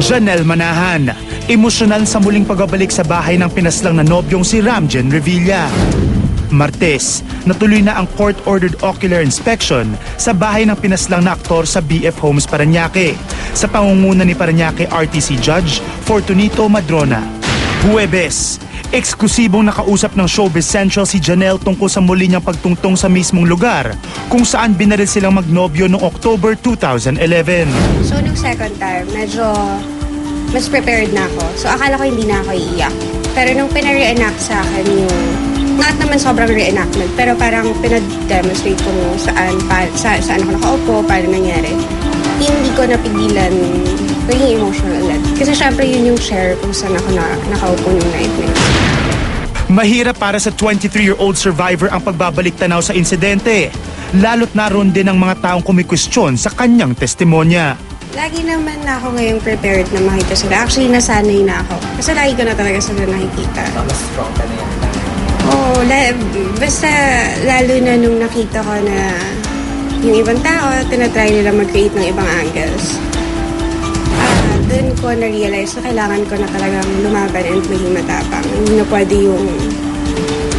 Janelle Manahan, emosyonal sa muling pagbabalik sa bahay ng pinaslang na nobyong si Ramjen Revilla. Martes, natuloy na ang court-ordered ocular inspection sa bahay ng pinaslang na aktor sa BF Homes Paranaque sa pangunguna ni Paranaque RTC Judge Fortunito Madrona. Huwebes, eksklusibong nakausap ng Showbiz Central si Janelle tungkol sa muli niyang pagtungtong sa mismong lugar kung saan binaril silang magnobyo noong October 2011. So, nung second time, medyo mas prepared na ako. So, akala ko hindi na ako iiyak. Pero nung pinare-enact sa akin yung, not naman sobrang reenactment, pero parang pinag-demonstrate kung saan, pa, sa, saan ako nakaupo, paano nangyari. Hindi ko napigilan maging emotional ulit. Kasi syempre yun yung share kung saan ako na, nakaupo nung night na yun. Mahirap para sa 23-year-old survivor ang pagbabalik tanaw sa insidente. Lalo't naroon din ang mga taong kumikwestiyon sa kanyang testimonya. Lagi naman na ako ngayong prepared na makita sila. Actually, nasanay na ako. Kasi lagi ko na talaga sila nakikita. mas strong ka na yan. Oo, la- basta lalo na nung nakita ko na yung ibang tao, tinatry nila mag-create ng ibang angles. Doon ko na-realize na kailangan ko na talagang lumaban and maging matapang. Hindi na pwede yung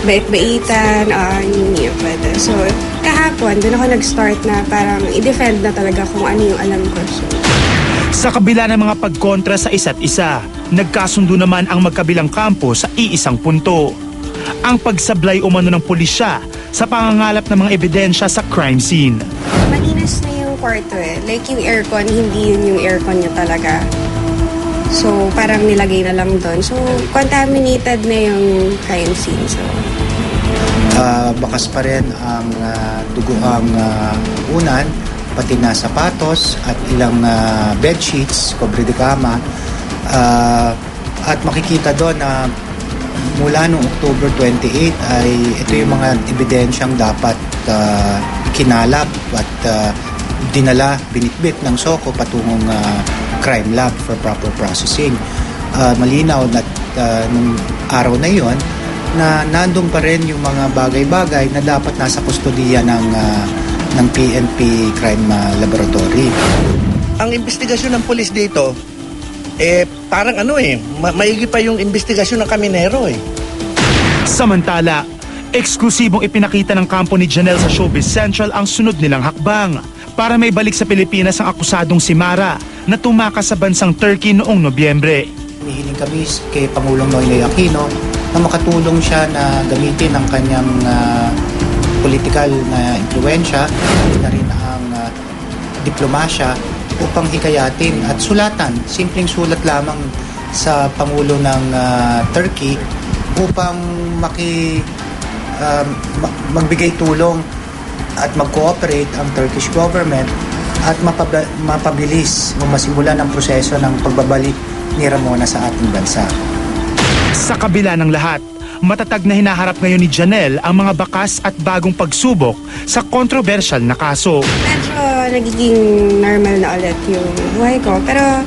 bait-baitan, ah, hindi na pwede. So, kahapon, doon ako nag-start na parang i-defend na talaga kung ano yung alam ko. So, Sa kabila ng mga pagkontra sa isa't isa, nagkasundo naman ang magkabilang kampo sa iisang punto. Ang pagsablay umano ng pulisya sa pangangalap ng mga ebidensya sa crime scene. malinis na kwarto eh. Like yung aircon, hindi yun yung aircon niya talaga. So, parang nilagay na lang doon. So, contaminated na yung crime scene. So, Ah, bakas pa rin ang ah, dugo ang ah, unan, pati na sapatos at ilang ah, bed sheets, kobre de kama. Ah, at makikita doon na mula noong October 28 ay ito yung mga ebidensyang dapat ah, kinalap at ah, dinala, binitbit ng SOCO patungong ah, crime lab for proper processing. Ah, malinaw na ah, nung araw na yon na nandun pa rin yung mga bagay-bagay na dapat nasa kustodiya ng ah, ng PNP Crime ah, Laboratory. ang investigasyon ng polis dito, eh, parang ano eh, ma- maigi pa yung investigasyon ng Kaminero eh. Samantala, eksklusibong ipinakita ng kampo ni Janelle sa Showbiz Central ang sunod nilang hakbang para may balik sa Pilipinas ang akusadong si Mara na tumakas sa bansang Turkey noong Nobyembre. Humihiling kami kay Pangulong Noynoy Aquino na makatulong siya na gamitin ang kanyang ah, political na impluensya na rin ang ah, diplomasya upang hikayatin at sulatan, simpleng sulat lamang sa Pangulo ng ah, Turkey upang maki ma- magbigay tulong at mag-cooperate ang Turkish government at mapaba- mapabilis o masimulan ang proseso ng pagbabalik ni Ramona sa ating bansa. Sa kabila ng lahat, matatag na hinaharap ngayon ni Janelle ang mga bakas at bagong pagsubok sa kontrobersyal na kaso. medyo nagiging normal na ulit yung buhay ko. Pero,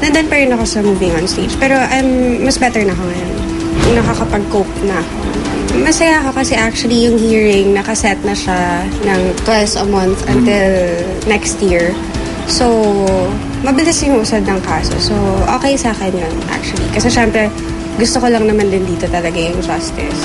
nandun pa rin ako sa moving on stage. Pero, I'm, mas better na ako ngayon. Nakakapag-cope na. Masaya ako kasi actually yung hearing, nakaset na siya ng twice a month until next year. So, mabilis yung usad ng kaso. So, okay sa akin yun actually. Kasi syempre, gusto ko lang naman din dito talaga yung justice.